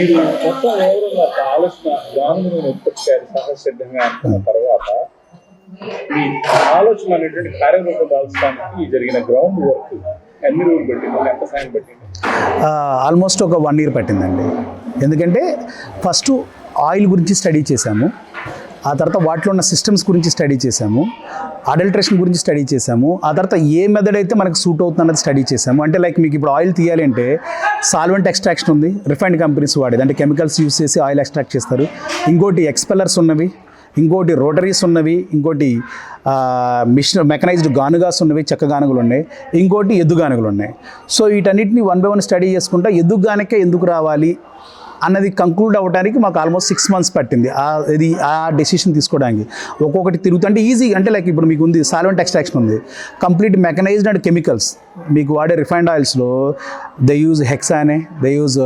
మీరు మొత్తం ఓవరాల్ ఒక ఆలోచన గానుగును ఉత్పత్తి సహసిద్ధంగా అనుకున్న తర్వాత మీ ఆలోచన అనేటువంటి కార్యరూపం దాల్చడానికి జరిగిన గ్రౌండ్ వర్క్ ఎన్ని రోజులు పెట్టింది? ఎంత సమయం పట్టింది? ఆల్మోస్ట్ ఒక వన్ ఇయర్ పట్టిందండి. ఎందుకంటే ఫస్ట్ ఆయిల్ గురించి స్టడీ చేశాము. ఆ తర్వాత వాటిలో ఉన్న సిస్టమ్స్ గురించి స్టడీ చేశాము. అడల్ట్రేషన్ గురించి స్టడీ చేశాము. ఆ తర్వాత ఏ మెథడ్ అయితే మనకు సూట్ అవుతుంది అన్నది స్టడీ చేశాము. అంటే లైక్ మీకు ఇప్పుడు ఆయిల్ తీయాలి అంటే సాల్వెంట్ ఎక్స్ట్రాక్షన్ ఉంది. రిఫైన్డ్ కంపెనీస్ వాడేది. అంటే కెమికల్స్ యూస్ చేసి ఆయిల్ ఎక్స్ట్రాక్ట్ చేస్తారు. ఇంకోటి ఎక్స్పెల్లర్స్ ఉన్నవి. ఇంకోటి రోటరీస్ ఉన్నవి. ఇంకోటి మిషన్ మెకనైజ్డ్ గానుగాస్ ఉన్నవి. చెక్క గానుగులు ఉన్నాయి. ఇంకోటి ఎద్దు గానుగులు ఉన్నాయి. సో వీటన్నిటిని వన్ బై వన్ స్టడీ చేసుకుంటా ఎద్దు గానకే ఎందుకు రావాలి? అన్నది కంక్లూడ్ అవ్వడానికి మాకు ఆల్మోస్ట్ సిక్స్ మంత్స్ పట్టింది. ఆ ఇది ఆ డెసిషన్ తీసుకోవడానికి. ఒక్కొక్కటి తిరుగుతుంటే ఈజీ అంటే లైక్ ఇప్పుడు మీకు ఉంది సాల్వెంట్ ఎక్స్ట్రాక్షన్ ఉంది. కంప్లీట్ మెకనైజ్డ్ అండ్ కెమికల్స్ మీకు వాడే refined ఆయిల్స్లో they use hexane they use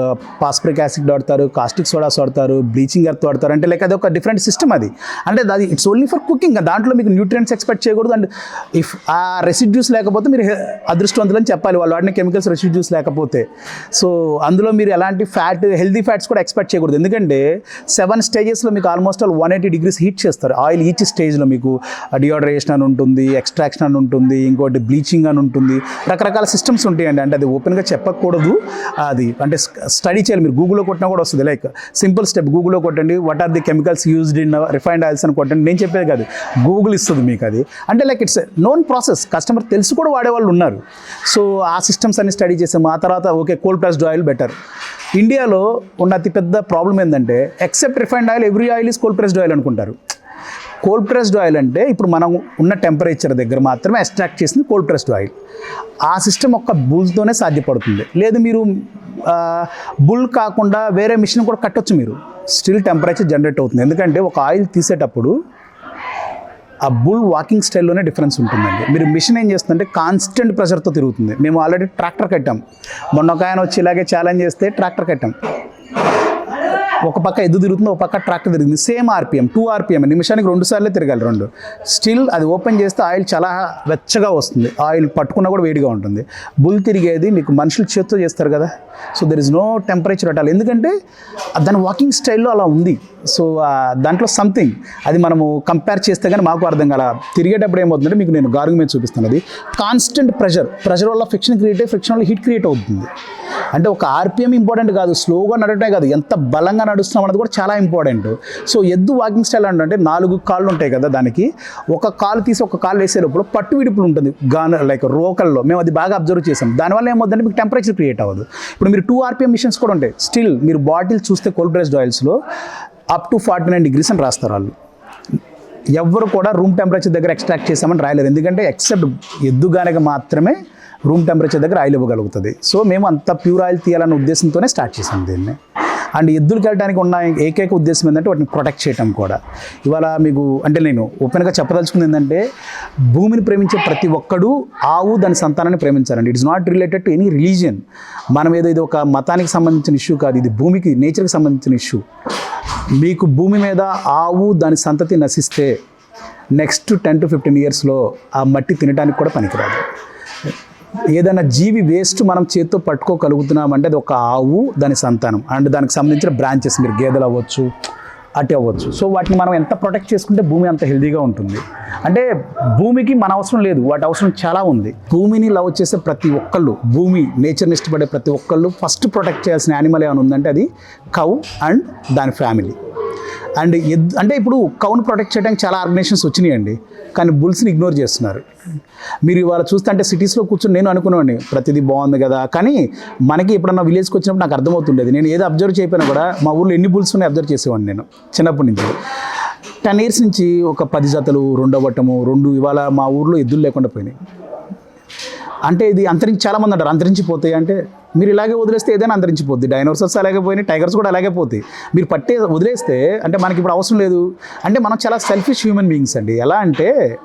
phosphoric acid వాడతారు కాస్టిక్ సోడాస్ వాడతారు బ్లీచింగ్ ఎర్త్ వాడతారు. అంటే లైక్ అది ఒక డిఫరెంట్ సిస్టమ్ అది. అంటే అది ఇట్స్ ఓన్లీ ఫర్ కుకింగ్ దాంట్లో మీకు న్యూట్రియంట్స్ ఎక్స్పెక్ట్ చేయకూడదు. అండ్ ఇఫ్ ఆ రెసిడ్యూస్ లేకపోతే మీరు అదృష్టవంతులని చెప్పాలి. వాళ్ళు వాడిన కెమికల్స్ రెసిడ్యూస్ లేకపోతే. సో అందులో మీరు ఎలాంటి ఫ్యాట్ హెల్దీ ఫ్యాట్స్ కూడా ఎక్స్పెక్ట్ చేయకూడదు. ఎందుకంటే సెవెన్ స్టేజెస్లో మీకు almost all one eighty degrees heat చేస్తారు. ఆయిల్ ఈచ్ స్టేజ్లో మీకు డియోడరేషన్ అని ఉంటుంది ఎక్స్ట్రాక్షన్ అని ఉంటుంది ఇంకోటి బ్లీచింగ్ అని ఉంటుంది. రకరకాల సిస్టమ్స్ ఉంటాయండి. అంటే అది ఓపెన్గా చెప్పకూడదు. అది అంటే స్టడీ చేయాలి. మీరు గూగుల్లో కొట్టినా కూడా వస్తుంది. లైక్ సింపుల్ స్టెప్ గూగుల్లో కొట్టండి. What are the chemicals used in refined oils అని కొట్టండి. నేను చెప్పేది కాదు. గూగుల్ ఇస్తుంది మీకు అది. అంటే like it's known process. Customer తెలుసు కూడా వాడేవాళ్ళు ఉన్నారు. సో ఆ సిస్టమ్స్ అన్ని స్టడీ చేసాము. ఆ తర్వాత okay cold pressed oil better. ఇండియాలో ఉన్న అతిపెద్ద ప్రాబ్లం ఏంటంటే except refined oil every oil is cold pressed oil అనుకుంటారు. కోల్డ్ ప్రెస్డ్ ఆయిల్ అంటే ఇప్పుడు మనం ఉన్న టెంపరేచర్ దగ్గర మాత్రమే ఎక్స్ట్రాక్ట్ చేసిన కోల్డ్ ప్రెస్డ్ ఆయిల్ ఆ సిస్టమ్ ఒక్క బుల్తోనే సాధ్యపడుతుంది. లేదు మీరు బుల్ కాకుండా వేరే మిషన్ కూడా కట్టొచ్చు మీరు. స్టిల్ టెంపరేచర్ జనరేట్ అవుతుంది. ఎందుకంటే ఒక ఆయిల్ తీసేటప్పుడు ఆ బుల్ వాకింగ్ స్టైల్లోనే డిఫరెన్స్ ఉంటుందండి. మీరు మిషన్ ఏం చేస్తుందంటే కాన్స్టెంట్ ప్రెషర్తో తిరుగుతుంది. మేము ఆల్రెడీ ట్రాక్టర్ కట్టాం. మొన్న ఒక ఆయన వచ్చి ఇలాగే ఛాలెంజ్ చేస్తే ట్రాక్టర్ కట్టాం. ఒక పక్క ఎద్దు తిరుగుతుంది ఒక పక్క ట్రాక్టర్ తిరుగుతుంది. Same RPM two RPM. నిమిషానికి రెండు సార్లే తిరగాలి రెండు. స్టిల్ అది ఓపెన్ చేస్తే ఆయిల్ చాలా వెచ్చగా వస్తుంది. ఆయిల్ పట్టుకున్నా కూడా వేడిగా ఉంటుంది. బుల్ తిరిగేది మీకు మనుషులు చేత్తో చేస్తారు కదా. So there is no temperature అటాలి ఎందుకంటే దాని వాకింగ్ స్టైల్లో అలా ఉంది. సో దాంట్లో సంథింగ్ అది మనము కంపేర్ చేస్తే కానీ మాకు అర్థం కాల. తిరిగేటప్పుడు ఏమవుతుందంటే మీకు నేను గారుగు మీద చూపిస్తాను అది కాన్స్టెంట్ ప్రెషర్ ప్రెషర్ వల్ల ఫ్రిక్షన్ క్రియేట్ అయ్యి ఫ్రిక్షన్ వల్ల హీట్ క్రియేట్ అవుతుంది. అంటే ఒక ఆర్పిఎం ఇంపార్టెంట్ కాదు స్లోగా నడటమే కాదు ఎంత బలంగా నడుస్తున్నాం అనేది కూడా చాలా ఇంపార్టెంట్. సో ఎద్దు వాకింగ్ స్టైల్ అంటే నాలుగు కాళ్ళు ఉంటాయి కదా దానికి ఒక కాలు తీసి ఒక కాలు వేసే లోపల పట్టు విడుపులు ఉంటుంది గాన లైక్ రోకల్లో. మేము అది బాగా అబ్జర్వ్ చేసాం. దానివల్ల ఏమవుతుందంటే మీకు టెంపరేచర్ క్రియేట్ అవ్వదు. ఇప్పుడు మీరు టూ ఆర్పిఎం మిషన్స్ కూడా ఉంటాయి. స్టిల్ మీరు బాటిల్ చూస్తే cold pressed ఆయిల్స్లో up to forty nine degrees అని రాస్తారు వాళ్ళు. ఎవ్వరు కూడా రూమ్ టెంపరేచర్ దగ్గర ఎక్స్ట్రాక్ట్ చేసామని రాయలేదు ఎందుకంటే ఎక్సెప్ట్ ఎద్దుగానక మాత్రమే రూమ్ టెంపరేచర్ దగ్గర ఆయిల్ ఇవ్వగలుగుతుంది. సో మేము అంత ప్యూర్ ఆయిల్ తీయాలన్న ఉద్దేశంతోనే స్టార్ట్ చేసాం దీన్ని. అండ్ ఎద్దులకు వెళ్ళడానికి ఉన్న ఏకైక ఉద్దేశం ఏంటంటే వాటిని ప్రొటెక్ట్ చేయటం కూడా. ఇవాళ మీకు అంటే నేను ఓపెన్గా చెప్పదలుచుకుంది ఏంటంటే భూమిని ప్రేమించే ప్రతి ఒక్కడు ఆవు దాని సంతానాన్ని ప్రేమించాలండి. It's not related to any religion మనం ఏదో ఇది ఒక మతానికి సంబంధించిన ఇష్యూ కాదు. ఇది భూమికి నేచర్కి సంబంధించిన ఇష్యూ మీకు భూమి మీద ఆవు దాని సంతతి నశిస్తే నెక్స్ట్ టెన్ టు ఫిఫ్టీన్ ఇయర్స్లో ఆ మట్టి తినడానికి కూడా పనికిరాదు. ఏదైనా జీవి వేస్ట్ మనం చేత్తో పట్టుకోగలుగుతున్నామంటే అది ఒక ఆవు దాని సంతానం. అండ్ దానికి సంబంధించిన బ్రాంచెస్ మీరు గేదెలు అవ్వచ్చు అటు అవ్వచ్చు. సో వాటిని మనం ఎంత ప్రొటెక్ట్ చేసుకుంటే భూమి అంత హెల్దీగా ఉంటుంది. అంటే భూమికి మన అవసరం లేదు వాటి అవసరం చాలా ఉంది. భూమిని లవ్ చేసే ప్రతి ఒక్కళ్ళు భూమి నేచర్ని ఇష్టపడే ప్రతి ఒక్కళ్ళు ఫస్ట్ ప్రొటెక్ట్ చేయాల్సిన యానిమల్ ఏమైనా ఉందంటే అది కౌ అండ్ దాని ఫ్యామిలీ. అండ్ ఎద్ అంటే ఇప్పుడు కౌను ప్రొటెక్ట్ చేయడానికి చాలా ఆర్గనైజేషన్స్ వచ్చినాయండి. కానీ బుల్స్ని ఇగ్నోర్ చేస్తున్నారు. మీరు ఇవాళ చూస్తుంటే సిటీస్లో కూర్చొని నేను అనుకున్నాను ప్రతిదీ బాగుంది కదా. కానీ మనకి ఎప్పుడన్నా విలేజ్కి వచ్చినప్పుడు నాకు అర్థమవుతుండేది. నేను ఏదో అబ్జర్వ్ చేయకపోయినా కూడా మా ఊళ్ళో ఎన్ని బుల్స్ ఉన్నాయి అబ్జర్వ్ చేసేవాడిని నేను చిన్నప్పటి నుంచి. టెన్ ఇయర్స్ నుంచి ఒక పది జతలు రెండో వట్టము రెండు ఇవాళ మా ఊర్లో ఎద్దులు లేకుండా పోయినాయి. అంటే ఇది అంతరించి చాలామంది అంటారు అంతరించిపోతాయి అంటే మీరు ఇలాగే వదిలేస్తే ఏదైనా అంతరించిపోద్ది. డైనోసార్స్ అలాగే పోయినాయి టైగర్స్ కూడా అలాగే పోతాయి. మీరు పట్టే వదిలేస్తే అంటే మనకి ఇప్పుడు అవసరం లేదు. అంటే మనం చాలా సెల్ఫిష్ హ్యూమన్ బీయింగ్స్ అండి. ఎలా అంటే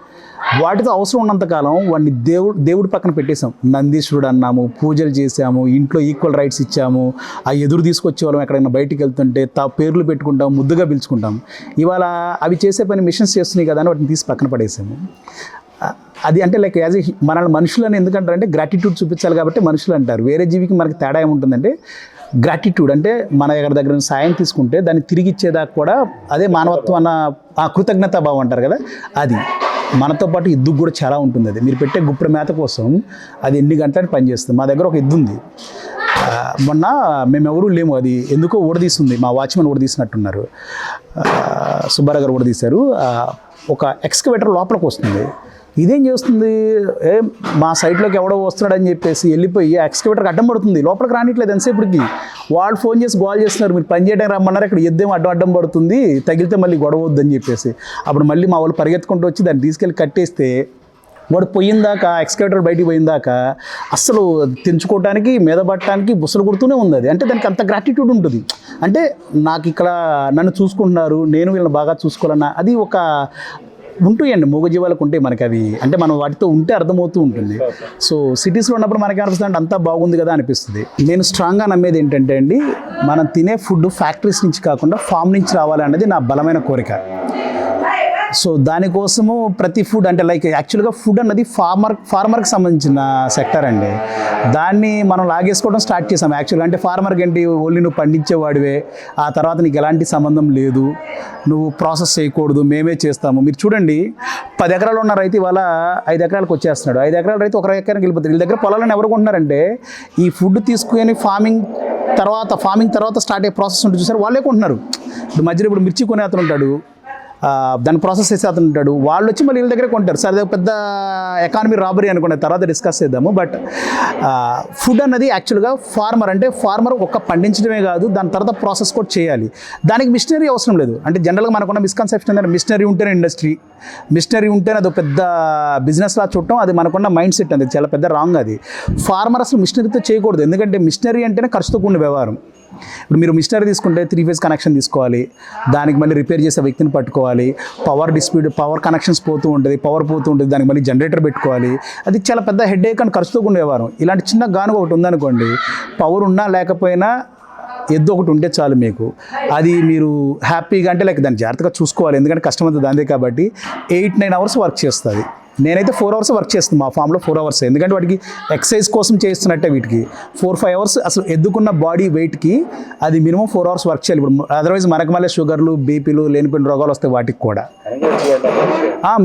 వాటితో అవసరం ఉన్నంతకాలం వాడిని దేవుడు దేవుడి పక్కన పెట్టేశాం. నందీశ్వరుడు అన్నాము పూజలు చేసాము ఇంట్లో ఈక్వల్ రైట్స్ ఇచ్చాము. ఆ ఎదురు తీసుకొచ్చే వాళ్ళం ఎక్కడైనా బయటికి వెళ్తుంటే తా పేర్లు పెట్టుకుంటాం ముద్దుగా పిలుచుకుంటాం. ఇవాళ అవి చేసే పని మిషన్స్ చేస్తున్నాయి కదా అని వాటిని తీసి పక్కన పడేసాము. అది అంటే లైక్ యాజ్ మనల్ని మనుషులని ఎందుకంటారంటే గ్రాటిట్యూడ్ చూపించాలి కాబట్టి మనుషులు అంటారు. వేరే జీవికి మనకి తేడా ఏముంటుందంటే గ్రాటిట్యూడ్ అంటే మన దగ్గర దగ్గర నుంచి సాయం తీసుకుంటే దాన్ని తిరిగి ఇచ్చేదాకా కూడా అదే మానవత్వం అన్న ఆ కృతజ్ఞత భావం అంటారు కదా అది. మనతో పాటు ఇద్దుకు కూడా చాలా ఉంటుంది అది. మీరు పెట్టే గుప్పెడు మేత కోసం అది ఎన్ని గంటలని పనిచేస్తుంది మా దగ్గర ఒక ఇద్దు ఉంది. మొన్న మేము లేము అది. ఎందుకో ఓడదీస్తుంది మా వాచ్మెన్ ఓడదీసినట్టున్నారు సుబ్బారావు గారు ఓడదీశారు ఒక ఎక్స్కవేటర్ లోపలికి వస్తుంది. ఇదేం చేస్తుంది? ఏ మా సైట్లోకి ఎవడో వస్తున్నాడని చెప్పేసి వెళ్ళిపోయి ఎక్స్కవేటర్కి అడ్డం పడుతుంది. లోపలికి రానిట్లేదు ఎంతసేపుడికి వాళ్ళు ఫోన్ చేసి గోల్ చేస్తున్నారు. మీరు పని చేయడానికి రమ్మన్నారు. ఇక్కడ ఎద్దేం అడ్డం అడ్డం పడుతుంది. తగిలితే మళ్ళీ గొడవ వద్దని చెప్పేసి. అప్పుడు మళ్ళీ మా వాళ్ళు పరిగెత్తుకుంటూ వచ్చి దాన్ని తీసుకెళ్ళి కట్టేస్తే వాడు పోయిందాకా ఎక్స్కేటర్ బయటికి పోయిందాక అస్సలు తెంచుకోవడానికి మీద పట్టడానికి బుసలు కొడుతూనే ఉంది అది. అంటే దానికి అంత గ్రాటిట్యూడ్ ఉంటుంది. అంటే నాకు ఇక్కడ నన్ను చూసుకుంటున్నారు. నేను వీళ్ళని బాగా చూసుకోవాలన్నా. అది ఒక ఉంటాయండి మూగజీవాలకు ఉంటాయి మనకి అవి అంటే మనం వాటితో ఉంటే అర్థమవుతూ ఉంటుంది. సో సిటీస్లో ఉన్నప్పుడు మనకి అనిపిస్తుంది అంటే అంతా బాగుంది కదా అనిపిస్తుంది. నేను స్ట్రాంగ్గా నమ్మేది ఏంటంటే అండి మనం తినే ఫుడ్ ఫ్యాక్టరీస్ నుంచి కాకుండా ఫామ్ నుంచి రావాలి అనేది నా బలమైన కోరిక. సో దానికోసము ప్రతి ఫుడ్ అంటే లైక్ యాక్చువల్గా ఫుడ్ అన్నది ఫార్మర్ ఫార్మర్కి సంబంధించిన సెక్టర్ అండి. దాన్ని మనం లాగేసుకోవడం స్టార్ట్ చేసాం. యాక్చువల్గా అంటే ఫార్మర్కి ఏంటి? ఓన్లీ నువ్వు పండించేవాడివే. ఆ తర్వాత నీకు ఎలాంటి సంబంధం లేదు. నువ్వు ప్రాసెస్ చేయకూడదు. మేమే చేస్తాము. మీరు చూడండి పది ఎకరాలు ఉన్న రైతు ఇవాళ ఐదు ఎకరాలకు వచ్చేస్తున్నాడు. ఐదు ఎకరాల రైతు ఒక ఎకరానికి వెళ్ళిపోతాడు. వీళ్ళ దగ్గర పొలాలను ఎవరు కొంటున్నారంటే ఈ ఫుడ్ తీసుకుని ఫార్మింగ్ తర్వాత ఫార్మింగ్ తర్వాత స్టార్ట్ అయ్యే ప్రాసెస్ ఉంటుంది చూసారు? వాళ్ళే కొంటున్నారు. ఇప్పుడు మధ్యలో ఇప్పుడు మిర్చి కొనే అతను ఉంటాడు. దాన్ని ప్రాసెస్ చేసే అతను ఉంటాడు. వాళ్ళు వచ్చి మళ్ళీ వీళ్ళ దగ్గర కొంటారు. సరే ఒక పెద్ద ఎకానమీ రాబరీ అనుకునే తర్వాత డిస్కస్ చేద్దాము. బట్ ఫుడ్ అన్నది యాక్చువల్గా ఫార్మర్ అంటే ఫార్మర్ ఒక్క పండించడమే కాదు దాని తర్వాత ప్రాసెస్ కూడా చేయాలి. దానికి మిషనరీ అవసరం లేదు. అంటే జనరల్గా మనకున్న మిస్కన్సెప్షన్ ఏంటంటే మిషనరీ ఉంటేనే ఇండస్ట్రీ మిషనరీ ఉంటేనే అది ఒక పెద్ద బిజినెస్ చూడటం అది మనకున్న మైండ్ సెట్ అది చాలా పెద్ద రాంగ్ అది. ఫార్మర్ అసలు మిషనరీతో చేయకూడదు. ఎందుకంటే మిషనరీ అంటేనే ఖర్చుతో కూడిన వ్యవహారం. ఇప్పుడు మీరు మిషనరీ తీసుకుంటే త్రీ ఫేజ్ కనెక్షన్ తీసుకోవాలి. దానికి మళ్ళీ రిపేర్ చేసే వ్యక్తిని పట్టుకోవాలి. పవర్ డిస్ప్యూట్ పవర్ కనెక్షన్స్ పోతూ ఉంటుంది పవర్ పోతూ ఉంటుంది దానికి మళ్ళీ జనరేటర్ పెట్టుకోవాలి. అది చాలా పెద్ద హెడ్ ఏక్ అని ఖర్చుతో కూడిన వ్యవహారం. ఇలాంటి చిన్న గాను ఒకటి ఉందనుకోండి పవర్ ఉన్నా లేకపోయినా ఎద్దు ఒకటి ఉంటే చాలు మీకు. అది మీరు హ్యాపీగా అంటే లైక్ దాన్ని జాగ్రత్తగా చూసుకోవాలి. ఎందుకంటే కష్టం అంతా దాందే కాబట్టి ఎయిట్ నైన్ అవర్స్ వర్క్ చేస్తుంది. నేనైతే ఫోర్ అవర్స్ వర్క్ చేస్తుంది మా ఫామ్లో ఫోర్ అవర్స్ ఎందుకంటే వాటికి ఎక్సర్సైజ్ కోసం చేస్తున్నట్టే వీటికి. ఫోర్ ఫైవ్ అవర్స్ అసలు ఎద్దుకున్న బాడీ వెయిట్కి అది మినిమం ఫోర్ అవర్స్ వర్క్ చేయాలి. ఇప్పుడు అదర్వైజ్ మనకు మళ్ళీ షుగర్లు బీపీలు లేనిపోయిన రోగాలు వస్తాయి వాటికి కూడా.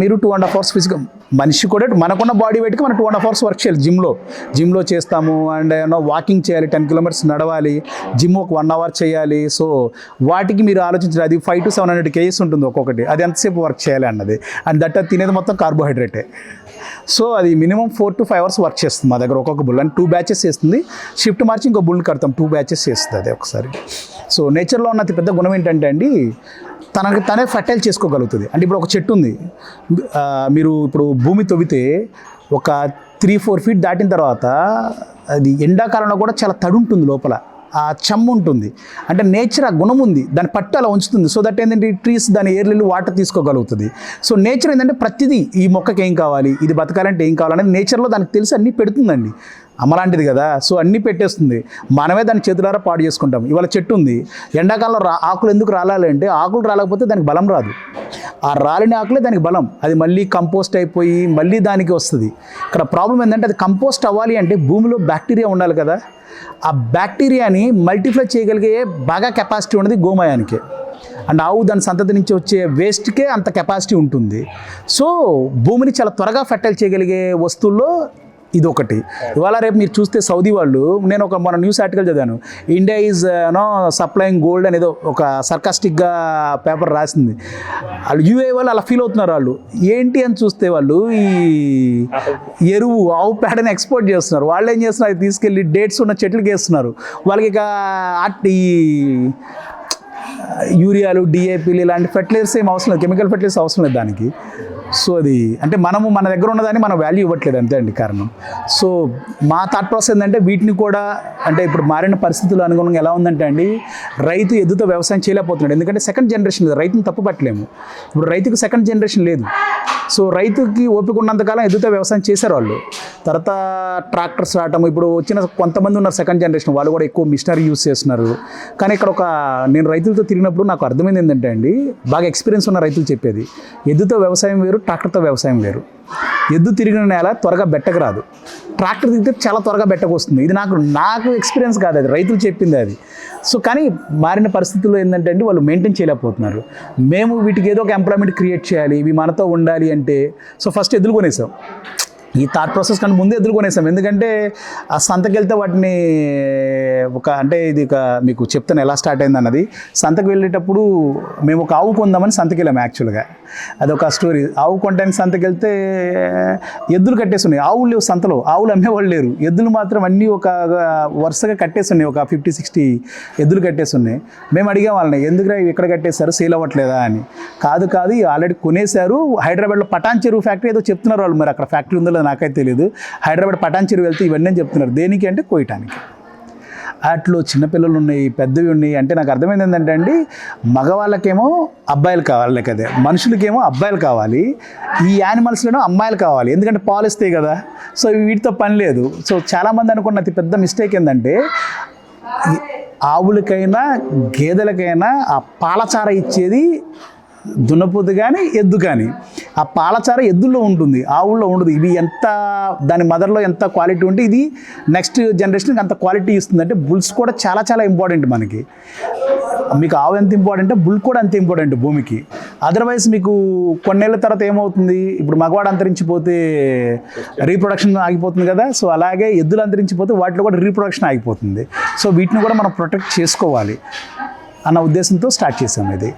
మీరు two and half hours physical మనిషి కూడా మనకున్న బాడీ వెయిట్కి మనం two and half hours work చేయాలి జిమ్లో జిమ్లో చేస్తాము అండ్ ఏమో వాకింగ్ చేయాలి టెన్ కిలోమీటర్స్ నడవాలి. జిమ్ ఒక వన్ అవర్ చేయాలి. సో వాటికి మీరు ఆలోచించాలి అది five to seven hundred kgs ఉంటుంది ఒక్కొక్కటి. అది ఎంతసేపు వర్క్ చేయాలి అన్నది. అండ్ దట్ తినేది మొత్తం కార్బోహైడ్రేటే సో అది minimum four to five hours work చేస్తుంది మా దగ్గర ఒక్కొక్క బుల్. అండ్ టూ బ్యాచెస్ చేస్తుంది. షిఫ్ట్ మార్చి ఇంకో బుల్ కడతాం. టూ బ్యాచెస్ చేస్తుంది అదే ఒకసారి. సో నేచర్లో ఉన్న అతి పెద్ద గుణం ఏంటంటే అండి తనకి తనే ఫర్టైల్ చేసుకోగలుగుతుంది. అంటే ఇప్పుడు ఒక చెట్టు ఉంది. మీరు ఇప్పుడు భూమి తవ్వితే ఒక త్రీ ఫోర్ ఫీట్ దాటిన తర్వాత అది ఎండాకాలంలో కూడా చాలా తడి ఉంటుంది లోపల. ఆ చెమ్ము ఉంటుంది. అంటే నేచర్ ఆ గుణం ఉంది. దాని పట్టు అలా ఉంచుతుంది. సో దట్ ఏంటంటే ఈ ట్రీస్ దాని ఏర్లు వాటర్ తీసుకోగలుగుతుంది. సో నేచర్ ఏంటంటే ప్రతిదీ ఈ మొక్కకి ఏం కావాలి? ఇది బతకాలంటే ఏం కావాలనేది నేచర్లో దానికి తెలిసి అన్నీ పెడుతుందండి. అమలాంటిది కదా. సో అన్నీ పెట్టేస్తుంది. మనమే దాని చేతులారా పాడు చేసుకుంటాం. ఇవాళ చెట్టు ఉంది. ఎండాకాలంలో రా ఆకులు ఎందుకు రాలాలి అంటే ఆకులు రాలేకపోతే దానికి బలం రాదు. ఆ రాలిన ఆకులే దానికి బలం. అది మళ్ళీ కంపోస్ట్ అయిపోయి మళ్ళీ దానికి వస్తుంది. ఇక్కడ ప్రాబ్లం ఏంటంటే అది కంపోస్ట్ అవ్వాలి అంటే భూమిలో బ్యాక్టీరియా ఉండాలి కదా. ఆ బ్యాక్టీరియాని మల్టిప్లై చేయగలిగే బాగా కెపాసిటీ ఉన్నది గోమయానికి. అండ్ ఆవు దాని సంతతి నుంచి వచ్చే వేస్ట్కే అంత కెపాసిటీ ఉంటుంది. సో భూమిని చాలా త్వరగా ఫెర్టైల్ చేయగలిగే వస్తువుల్లో ఇది ఒకటి ఇవాళ రేపు మీరు చూస్తే సౌదీ వాళ్ళు నేను ఒక మన న్యూస్ ఆర్టికల్ చదివాను. India is no supplying gold అనేదో ఒక సర్కాస్టిక్గా పేపర్ రాసింది. వాళ్ళు యూఏ వాళ్ళు అలా ఫీల్ అవుతున్నారు వాళ్ళు. ఏంటి అని చూస్తే వాళ్ళు ఈ ఎరువు ఆవు పేడని ఎక్స్పోర్ట్ చేస్తున్నారు. వాళ్ళు ఏం చేస్తున్నారు? అది తీసుకెళ్ళి డేట్స్ ఉన్న చెట్లకి వేస్తున్నారు. వాళ్ళకి ఇక ఈ యూరియాలు డిఏపీలు ఇలాంటి ఫెర్టిలైజర్స్ ఏం అవసరం లేదు. కెమికల్ ఫెర్టిలైజర్స్ అవసరం లేదు దానికి. సో అది అంటే మనము మన దగ్గర ఉన్నదాన్ని మనం వాల్యూ ఇవ్వట్లేదు అంతే అండి కారణం. సో మా థాట్ ప్రాసెస్ ఏంటంటే వీటిని కూడా అంటే ఇప్పుడు మారిన పరిస్థితులు అనుగుణంగా ఎలా ఉందంటే అండి రైతు ఎద్దుతో వ్యవసాయం చేయలేకపోతున్నాడు. ఎందుకంటే సెకండ్ జనరేషన్ లేదు రైతుని తప్పు పట్టలేము. ఇప్పుడు రైతుకు సెకండ్ జనరేషన్ లేదు. సో రైతుకి ఓపిక ఉన్నంతకాలం ఎద్దుతో వ్యవసాయం చేశారు వాళ్ళు. తర్వాత ట్రాక్టర్స్ రావటం ఇప్పుడు వచ్చిన కొంతమంది ఉన్నారు సెకండ్ జనరేషన్ వాళ్ళు కూడా ఎక్కువ మిషనరీ యూస్ చేస్తున్నారు. కానీ ఇక్కడ ఒక నేను రైతులతో తిరిగినప్పుడు నాకు అర్థమైంది ఏంటంటే అండి బాగా ఎక్స్పీరియన్స్ ఉన్న రైతులు చెప్పేది ఎద్దుతో వ్యవసాయం వేరు ట్రాక్టర్తో వ్యవసాయం వేరు. ఎద్దు తిరిగిన నేల త్వరగా బెట్టకు రాదు. ట్రాక్టర్ తిరిగితే చాలా త్వరగా బెట్టకు వస్తుంది. ఇది నాకు నాకు ఎక్స్పీరియన్స్ కాదు అది. రైతులు చెప్పింది అది. సో కానీ మారిన పరిస్థితుల్లో ఏంటంటే అండి వాళ్ళు మెయింటైన్ చేయలేకపోతున్నారు. మేము వీటికి ఏదో ఒక ఎంప్లాయ్మెంట్ క్రియేట్ చేయాలి ఇవి మనతో ఉండాలి అంటే సో ఫస్ట్ ఎద్దులు కొనేసాం. ఈ థాట్ ప్రాసెస్ కంటే ముందే ఎదుర్కొనేసాం ఎందుకంటే ఆ సంతకెళ్తే వాటిని ఒక అంటే ఇది ఒక మీకు చెప్తాను ఎలా స్టార్ట్ అయింది అన్నది సంతకు వెళ్ళేటప్పుడు మేము ఒక ఆవు కొందామని సంతకి వెళ్ళాము యాక్చువల్గా అదొక స్టోరీ ఆవు కొనడానికి సంతకి వెళ్తే ఎద్దులు కట్టేసి ఉన్నాయి ఆవులు లేవు సంతలో. ఆవులు అమ్మేవాళ్ళు లేరు. ఎద్దులు మాత్రం అన్నీ ఒక వరుసగా కట్టేసి ఉన్నాయి ఒక ఫిఫ్టీ సిక్స్టీ ఎద్దులు కట్టేసి ఉన్నాయి మేము అడిగాం వాళ్ళని ఎందుకురా ఇవి ఇక్కడ కట్టేశారు? సేల్ అవ్వట్లేదా? అని. కాదు కాదు ఆల్రెడీ కొనేశారు. హైదరాబాద్లో పటాన్ చెరువు ఫ్యాక్టరీ ఏదో చెప్తున్నారు వాళ్ళు మరి అక్కడ ఫ్యాక్టరీ ఉందో నాకైతే తెలియదు హైదరాబాద్ పటాన్ చెరువు వెళ్తే ఇవన్నీ చెప్తున్నారు. దేనికి అంటే కోయటానికి. వాటిలో చిన్నపిల్లలు ఉన్నాయి పెద్దవి ఉన్నాయి అంటే నాకు అర్థమైంది ఏంటంటే అండి మగవాళ్ళకేమో అబ్బాయిలు కావాలి కదే మనుషులకేమో అబ్బాయిలు కావాలి. ఈ యానిమల్స్లోనో అమ్మాయిలు కావాలి. ఎందుకంటే పాలు ఇస్తాయి కదా. సో వీటితో పని లేదు. సో చాలామంది అనుకున్న అతి పెద్ద మిస్టేక్ ఏంటంటే ఆవులకైనా గేదెలకైనా ఆ పాలచార ఇచ్చేది దున్నపోతు కానీ ఎద్దు కానీ ఆ పాలచార ఎద్దుల్లో ఉంటుంది ఆవుల్లో ఉండదు. ఇవి ఎంత దాని మదర్లో ఎంత క్వాలిటీ ఉంటే ఇది నెక్స్ట్ జనరేషన్కి అంత క్వాలిటీ ఇస్తుంది అంటే బుల్స్ కూడా చాలా చాలా ఇంపార్టెంట్ మనకి. మీకు ఆవు ఎంత ఇంపార్టెంట్ బుల్ కూడా అంత ఇంపార్టెంట్ భూమికి. అదర్వైజ్ మీకు కొన్నేళ్ళ తర్వాత ఏమవుతుంది? ఇప్పుడు మగవాడు అంతరించిపోతే రీప్రొడక్షన్ ఆగిపోతుంది కదా. సో అలాగే ఎద్దులు అంతరించిపోతే వాటిలో కూడా రీప్రొడక్షన్ ఆగిపోతుంది. సో వీటిని కూడా మనం ప్రొటెక్ట్ చేసుకోవాలి అన్న ఉద్దేశంతో స్టార్ట్ చేసాం ఇది.